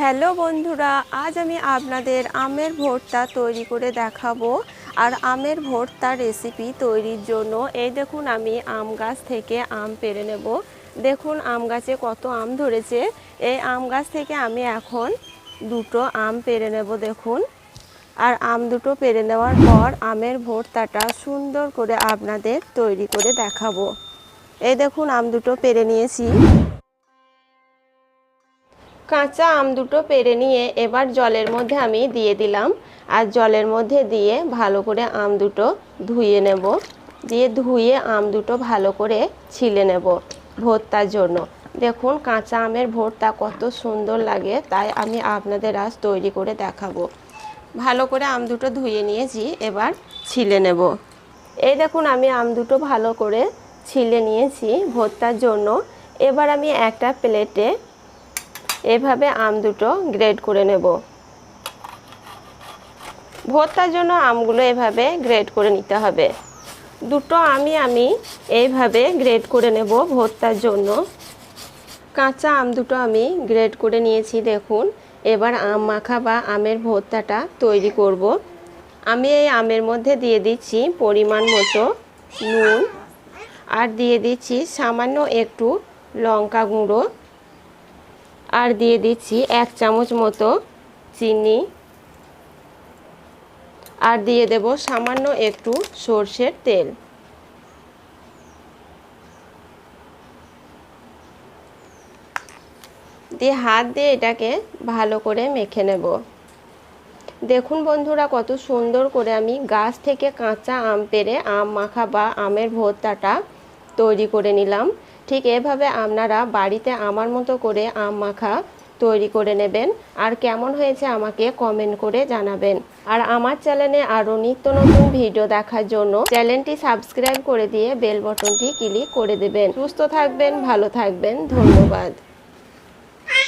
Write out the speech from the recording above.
Hello বন্ধুরা, আজ আমি আপনাদের আমের ভর্তা তৈরি করে দেখাবো। আর আমের ভর্তা রেসিপি তৈরির জন্য, এই দেখুন আমি আম গাছ থেকে আম পেরে নেব। দেখুন আম গাছে কত আম ধরেছে। এই আম গাছ থেকে আমি এখন দুটো আম পেরে নেব, দেখুন। আর আম দুটো পেরে নেওয়ার পর আমের ভর্তাটা সুন্দর করে আপনাদের তৈরি করে দেখাবো। এই দেখুন, আম দুটো পেরে নিয়েছি। কাঁচা আম দুটো পেরে নিয়ে এবার জলের মধ্যে আমি দিয়ে দিলাম। আর জলের মধ্যে দিয়ে ভালো করে আম দুটো ধুয়ে নেব। দিয়ে ধুয়ে আম দুটো ভালো করে ছিলে নেব ভর্তার জন্য। দেখুন কাঁচা আমের ভর্তা কত সুন্দর লাগে, তাই আমি আপনাদের আজ তৈরি করে দেখাবো। ভালো করে আম দুটো ধুয়ে নিয়েছি, এবার ছিলে নেব। এই দেখুন আমি আম দুটো ভালো করে ছিলে নিয়েছি ভর্তার জন্য। এবার আমি একটা প্লেটে এভাবে আম দুটো গ্রেড করে নেব। ভর্তার জন্য আমগুলো এভাবে গ্রেড করে নিতে হবে। দুটো আমি আমি এইভাবে গ্রেড করে নেব ভর্তার জন্য। কাঁচা আম দুটো আমি গ্রেড করে নিয়েছি, দেখুন। এবার আম মাখা বা আমের ভর্তাটা তৈরি করব। আমি এই আমের মধ্যে দিয়ে দিচ্ছি পরিমাণ মতো নুন আর দিয়ে দিচ্ছি সামান্য একটু লঙ্কা গুঁড়ো। আর দিয়ে দিচ্ছি এক চামচ মতো চিনি। আর দিয়ে দেব সামান্য একটু সর্ষের তেল। দিয়ে হাত দিয়ে এটাকে ভালো করে মেখে নেব। দেখুন বন্ধুরা, কত সুন্দর করে আমি গাছ থেকে কাঁচা আম পেরে আম মাখা বা আমের ভর্তাটা তৈরি করে নিলাম। ঠিক এভাবে আপনারা বাড়িতে আমার মতো করে আম মাখা তৈরি করে নেবেন। আর কেমন হয়েছে আমাকে কমেন্ট করে জানাবেন। আর আমার চ্যানেলে আরও নিত্য নতুন ভিডিও দেখার জন্য চ্যানেলটি সাবস্ক্রাইব করে দিয়ে বেল বটনটি ক্লিক করে দেবেন। সুস্থ থাকবেন, ভালো থাকবেন, ধন্যবাদ।